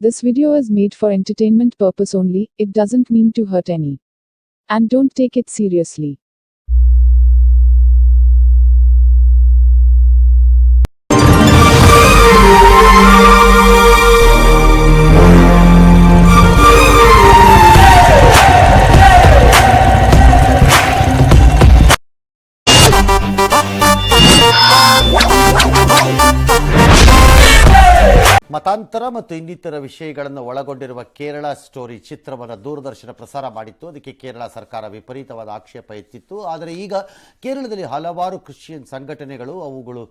This video is made for entertainment purpose only, it doesn't mean to hurt any. And don't take it seriously. ಮತಾಂತರ ಮತ್ತು ಇನ್ನಿತರ ವಿಷಯಗಳನ್ನು ಒಳಗೊಂಡಿರುವ Kerala story ಚಿತ್ರವನ್ನು ದೂರದರ್ಶನ ಪ್ರಸಾರ ಮಾಡಿತ್ತು. ಅದಕ್ಕೆ ಕೇರಳ ಸರ್ಕಾರ ವಿಪರೀತವಾದ ಆಕ್ಷೇಪ ಎತ್ತಿತ್ತು. ಆದರೆ ಈಗ ಕೇರಳದಲ್ಲಿ ಹಲವಾರು ಕ್ರಿಶ್ಚಿಯನ್ ಸಂಘಟನೆಗಳು ಅವುಗಳು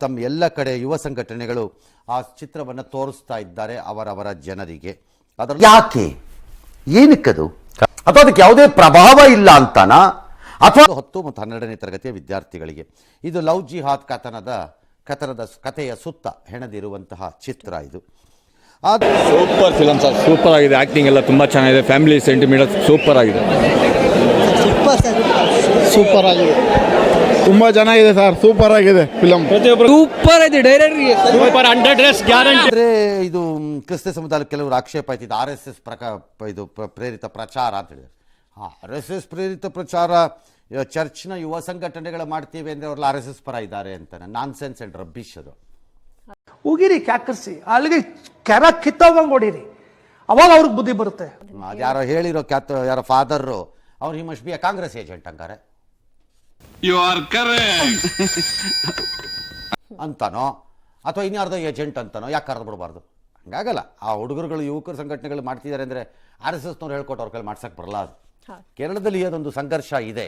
ತಮ್ಮ ಎಲ್ಲ ಕಡೆ ಯುವ ಸಂಘಟನೆಗಳು ಆ ಚಿತ್ರವನ್ನು ತೋರಿಸ್ತಾ ಇದ್ದಾರೆ ಅವರವರ ಜನರಿಗೆ. ಅದರ ಯಾಕೆ? ಏನಕ್ಕದು? ಅಥವಾ ಅದಕ್ಕೆ ಯಾವುದೇ ಪ್ರಭಾವ ಇಲ್ಲ ಅಂತಾನ? ಅಥವಾ ಹತ್ತು ಮತ್ತು ಹನ್ನೆರಡನೇ ತರಗತಿಯ ವಿದ್ಯಾರ್ಥಿಗಳಿಗೆ. ಇದು ಲವ್ ಜಿಹಾದ್ ಕಥನದ ಕಥನದ ಕಥೆಯ ಸುತ್ತ ಹೆಣದಿರುವಂತಹ ಚಿತ್ರ ಇದು. ಅದು ಸೂಪರ್ ಫಿಲಮ್ ಸರ್. ಸೂಪರ್ ಆಗಿದೆ. ಆ್ಯಕ್ಟಿಂಗ್ ಎಲ್ಲ ತುಂಬ ಚೆನ್ನಾಗಿದೆ. ಫ್ಯಾಮಿಲಿ ಸೆಂಟಿಮೀಟರ್ ಸೂಪರ್ ಆಗಿದೆ. ಸೂಪರ್ ಆಗಿದೆ. ತುಂಬ ಚೆನ್ನಾಗಿದೆ ಸರ್. ಸೂಪರ್ ಆಗಿದೆ ಫಿಲಮ್ ಸೂಪರ್ ಆಗಿದೆ ಡೈರೆಕ್ಟ್ರಿಗೆ ಸೂಪರ್ ಅಂಡರ್ ಡ್ರೆಸ್ ಗ್ಯಾರಂಟಿ ಅಂದರೆ ಇದು ಕ್ರಿಸ್ತ ಸಮುದಾಯದ ಕೆಲವರು ಆಕ್ಷೇಪ ಆಯ್ತಿದ್ದು ಆರ್ ಎಸ್ ಎಸ್ ಪ್ರಕ ಇದು ಪ್ರ- ಪ್ರೇರಿತ ಪ್ರಚಾರ ಅಂತ ಹೇಳಿದ್ರು. ಆರ್ ಎಸ್ ಎಸ್ ಪ್ರೇರಿತ ಪ್ರಚಾರ ಚರ್ಚ್ನ ಯುವ ಸಂಘಟನೆಗಳು ಮಾಡ್ತೀವಿ ಅಂದರೆ ಅವ್ರಲ್ಲಿ ಆರ್ ಎಸ್ ಎಸ್ ಪರ ಇದ್ದಾರೆ ಅಂತಾನೆ. ನಾನ್ ಸೆನ್ಸ್ ಅಂಡ್ ರಬ್ಬಿಶ್ ಅದು. ಉಗಿರಿ ಕ್ಯಾಕರ್ಸಿ ಅಲ್ಲಿಗೆ ಕೆರ ಕಿತ್ತೋಗಂಗೆ ಹೊಡೀರಿ ಅವಾಗ ಅವ್ರಿಗೆ ಬುದ್ಧಿ ಬರುತ್ತೆ. ಅದ್ಯಾರೋ ಹೇಳಿರೋ ಕ್ಯಾತ್ ಯಾರೋ ಫಾದರ್ ಅವ್ರು he must be Congress agent ಹಂಗಾರೆ. You are. ಅಂತಾನೋ? ಅಥವಾ ಇನ್ಯಾರ್ದೋ ಏಜೆಂಟ್ ಅಂತಾನೋ? ಯಾಕೆ ಕರೆದು ಬಿಡಬಾರ್ದು? ಹಂಗಾಗಲ್ಲ. ಆ ಹುಡುಗರುಗಳು ಯುವಕರ ಸಂಘಟನೆಗಳು ಮಾಡ್ತಿದ್ದಾರೆ ಅಂದರೆ ಆರ್ ಎಸ್ ಎಸ್ನವ್ರು ಹೇಳ್ಕೊಟ್ಟು ಅವ್ರ ಕೈಲಿ ಮಾಡ್ಸಕ್ಕೆ ಬರಲ್ಲ ಅದು. ಕೇರಳದಲ್ಲಿ ಅದೊಂದು ಸಂಘರ್ಷ ಇದೆ.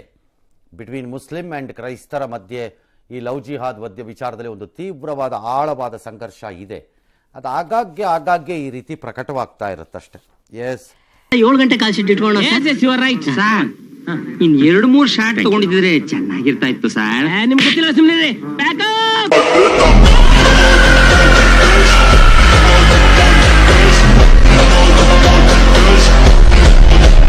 ಬಿಟ್ವೀನ್ ಮುಸ್ಲಿಂ ಆ್ಯಂಡ್ ಕ್ರೈಸ್ತರ ಮಧ್ಯೆ ಈ ಲವ್ ಜಿಹಾದ್ ಮಧ್ಯ ವಿಚಾರದಲ್ಲಿ ಒಂದು ತೀವ್ರವಾದ ಆಳವಾದ ಸಂಘರ್ಷ ಇದೆ. ಅದು ಆಗಾಗ್ಗೆ ಆಗಾಗ್ಗೆ ಈ ರೀತಿ ಪ್ರಕಟವಾಗ್ತಾ ಇರುತ್ತಷ್ಟೆ. ಎಸ್ ಏಳು ಗಂಟೆ ಕಾಲ್ ಶೀಟ್ ಇಟ್ಕೊಂಡು ರೈಟ್ ಸರ್ ಇನ್ ಎರಡು ಮೂರು ಶಾರ್ಟ್ ತಗೊಂಡಿದ್ರೆ ಚೆನ್ನಾಗಿರ್ತಾ ಇತ್ತು ಸರ್ ನಿಮ್ಗೆ ಗೊತ್ತಿಲ್ಲ ಸುಮ್ಮನೆ